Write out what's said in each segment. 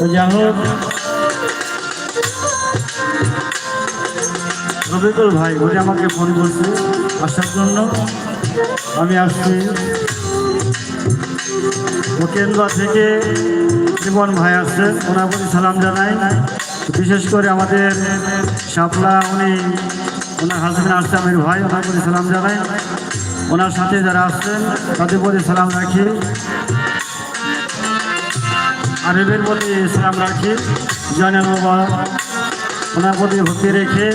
তো যাই হোক রবিকুল ভাই উনি আমাকে ফোন করছে আসার জন্য আমি আসছি মুকেন্দ্র থেকে জীবন ভাই আসছে ওনার প্রতি সালাম জানাই বিশেষ করে আমাদের শাপলা উনি ওনার হাজবেন্ড আসছে আমির ভাই ওনার প্রতি সালাম জানাই ওনার সাথে যারা আসছেন তাদের প্রতি সালাম রাখি আরিফের প্রতি সালাম রাখি জয়নাল মোবারক ওনার প্রতি ভক্তি রেখে।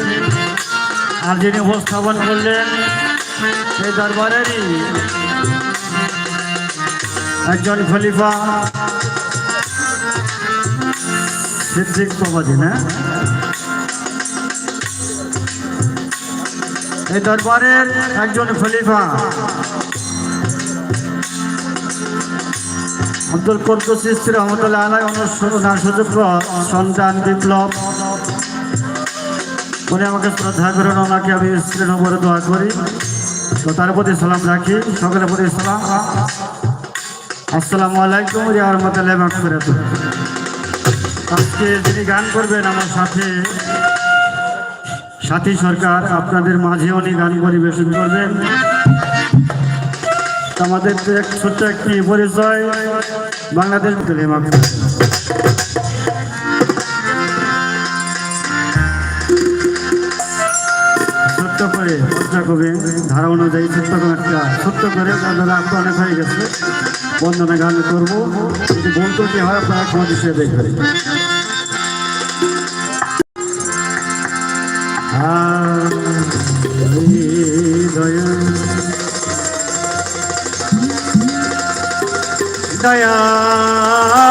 আর যিনি উপস্থাপন করলেন, সেই দরবারেরই একজন খলিফা, সিদ্দিক প্রবাদী, না? এই দরবারের একজন খলিফা আব্দুল কদ্দুস ইস্ত্রি রহমতুল্লাহ আলাই ওনার সুযোগ্য সন্তান বিপ্লব। উনি আমাকে শ্রদ্ধা করেন, ওনাকে আমি স্ত্রী নম্বরে দোয়া করি। তো তার প্রতি সালাম রাখি, সকলের প্রতি সালাম। আসসালামু আলাইকুম, রহমতুল্লাহ মাকফিরাত আজকে যিনি গান করবেন, আমার সাথে সাথী সরকার, আপনাদের মাঝে উনি গান পরিবেশন করবেন। আমাদের ছোট্ট একটি পরিচয়, বাংলাদেশ ছোট্ট করে চর্চা করবে ধারা অনুযায়ী ছোট্ট করে একটা, ছোট্ট করে আপনারা আত্ম অনেক হয়ে গেছে। বন্দনা গান করব। ভুল ত্রুটি হয়, আপনারা ক্ষমা হিসেবে দেখবেন। দয়া